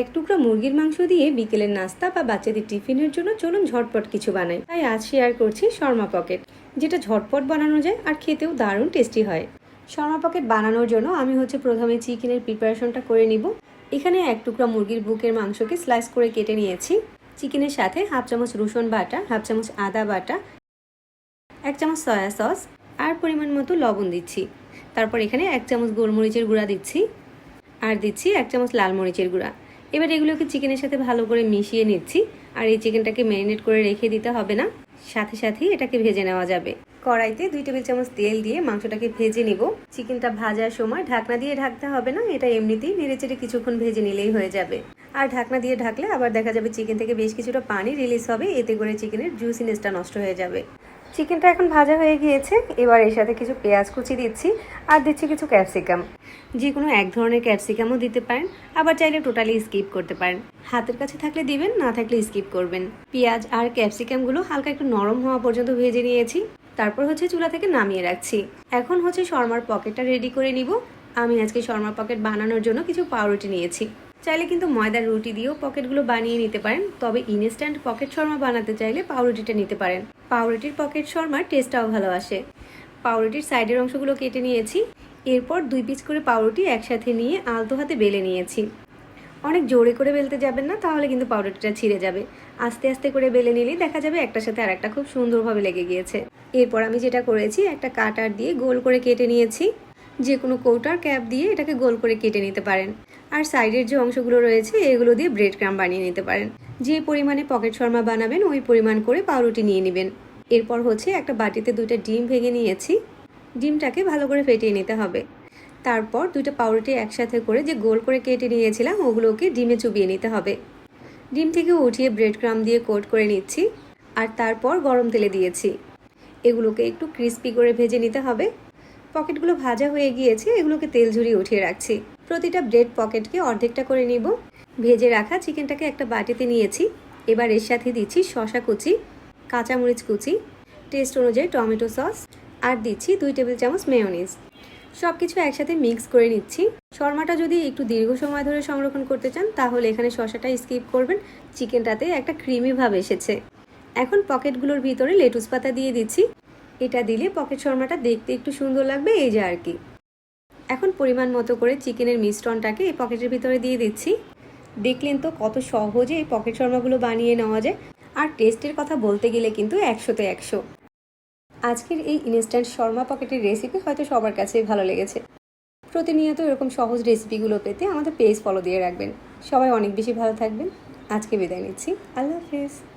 এক টুকরো মুরগির মাংস দিয়ে বিকেলের নাস্তা বা বাচ্চাদের টিফিনের জন্য চলুন ঝটপট কিছু বানাই। তাই আজ শেয়ার করছি শর্মা পকেট যেটা ঝটপট বানানো যায় আর খেতেও দারুণ টেস্টি হয়। শর্মা পকেট বানানোর জন্য আমি হচ্ছে প্রথমে চিকেনের প্রিপারেশনটা করে নিব। এখানে এক টুকরা মুরগির বুকের মাংসকে স্লাইস করে কেটে নিয়েছি। চিকেনের সাথে হাফ চামচ রসুন বাটা হাফ চামচ আদা বাটা, এক চামচ সয়া সস আর পরিমাণ মতো লবণ দিচ্ছি। তারপর এখানে এক চামচ গোলমরিচের গুঁড়া দিচ্ছি। আর দিচ্ছি এক চামচ লাল মরিচের গুঁড়া। এবার এগুলোকে চিকেনের সাথে ভালো করে মিশিয়ে নিচ্ছি। আর এই চিকেনটাকে ম্যারিনেট করে রেখে দিতে হবে না। সাথে সাথেই এটাকে ভেজে নেওয়া যাবে। কড়াইতে দুই টেবিল চামচ তেল দিয়ে মাংসটাকে ভেজে নিব। চিকেনটা ভাজার সময় ঢাকনা দিয়ে ঢাকতে হবে না, এটা এমনিতেই নেড়েচেড়ে কিছুক্ষণ ভেজে নিলেই হয়ে যাবে। আর ঢাকনা দিয়ে ঢাকলে আবার দেখা যাবে চিকেন থেকে বেশ কিছুটা পানি রিলিজ হবে, এতে করে চিকেনের জুসিনেসটা নষ্ট হয়ে যাবে। চিকেনটা এখন ভাজা হয়ে গিয়েছে। এবার এর সাথে কিছু পেঁয়াজ কুচি দিচ্ছি আর দিচ্ছি কিছু ক্যাপসিকাম। যে কোনো এক ধরনের ক্যাপসিকামও দিতে পারেন, আবার চাইলে টোটালি স্কিপ করতে পারেন। হাতের কাছে থাকলে দিবেন, না থাকলে স্কিপ করবেন। পেঁয়াজ আর ক্যাপসিকামগুলো হালকা একটু নরম হওয়া পর্যন্ত ভেজে নিয়েছি। তারপর হচ্ছে চুলা থেকে নামিয়ে রাখছি। এখন হচ্ছে শর্মার পকেটটা রেডি করে নিব। আমি আজকে শর্মার পকেট বানানোর জন্য কিছু পাউরুটি নিয়েছি। চাইলে কিন্তু ময়দার রুটি দিয়েও পকেটগুলো বানিয়ে নিতে পারেন। তবে ইনস্ট্যান্ট পকেট শর্মা বানাতে চাইলে পাউরুটিটা নিতে পারেন। পাউরুটির পকেট শর্মার টেস্টটাও ভালো আসে। পাউরুটির সাইডের অংশগুলো কেটে নিয়েছি। এরপর দুই পিস করে পাউরুটি একসাথে নিয়ে আলতো হাতে বেলে নিয়েছি। অনেক জোরে করে বেলতে যাবেন না, তাহলে কিন্তু পাউরুটিটা ছিঁড়ে যাবে। আস্তে আস্তে করে বেলে নিলেই দেখা যাবে একটার সাথে আরেকটা খুব সুন্দরভাবে লেগে গিয়েছে। এরপর আমি যেটা করেছি, একটা কাটার দিয়ে গোল করে কেটে নিয়েছি। যে কোনো কৌটার ক্যাপ দিয়ে এটাকে গোল করে কেটে নিতে পারেন। আর সাইডের যে অংশগুলো রয়েছে, এগুলো দিয়ে ব্রেড ক্রাম বানিয়ে নিতে পারেন। যে পরিমাণে পকেট শর্মা বানাবেন, ওই পরিমাণ করে পাউরুটি নিয়ে নেবেন। এরপর হচ্ছে একটা বাটিতে দুইটা ডিম ভেঙে নিয়েছি। ডিমটাকে ভালো করে ফেটিয়ে নিতে হবে। তারপর দুইটা পাউরুটি একসাথে করে যে গোল করে কেটে নিয়েছিলাম, ওগুলোকে ডিমে চুবিয়ে নিতে হবে। ডিম থেকে উঠিয়ে ব্রেড ক্রাম দিয়ে কোট করে নিচ্ছি, আর তারপর গরম তেলে দিয়েছি। এগুলোকে একটু ক্রিস্পি করে ভেজে নিতে হবে। পকেটগুলো ভাজা হয়ে গিয়েছে, এগুলোকে তেল ঝরিয়ে উঠিয়ে রাখছি। প্রতিটা ব্রেড পকেটকে অর্ধেকটা করে নিব। ভেজে রাখা চিকেনটাকে একটা বাটিতে নিয়েছি। এবার এর সাথে দিচ্ছি শশা কুচি, কাঁচামরিচ কুচি, টেস্ট অনুযায়ী টমেটো সস, আর দিচ্ছি দুই টেবিল চামচ মেয়নিজ। সব কিছু একসাথে মিক্স করে নিচ্ছি। শর্মাটা যদি একটু দীর্ঘ সময় ধরে সংরক্ষণ করতে চান, তাহলে এখানে শশাটা স্কিপ করবেন। চিকেনটাতে একটা ক্রিমি ভাব এসেছে। এখন পকেটগুলোর ভিতরে লেটুস পাতা দিয়ে দিচ্ছি। এটা দিলে পকেট শর্মাটা দেখতে একটু সুন্দর লাগবে, এই যে আর কি। এখন পরিমাণ মতো করে চিকেনের মিশ্রণটাকে এই পকেটের ভিতরে দিয়ে দিচ্ছি। দেখলেন তো কত সহজে এই পকেট শর্মাগুলো বানিয়ে নেওয়া যায়। আর টেস্টের কথা বলতে গেলে কিন্তু একশোতে একশো। আজকের এই ইনস্ট্যান্ট শর্মা পকেটের রেসিপি হয়তো সবার কাছেই ভালো লেগেছে। প্রতিনিয়ত এরকম সহজ রেসিপিগুলো পেতে আমাদের পেজ ফলো দিয়ে রাখবেন। সবাই অনেক বেশি ভালো থাকবেন। আজকে বিদায় নিচ্ছি। আল্লাহ হাফেজ।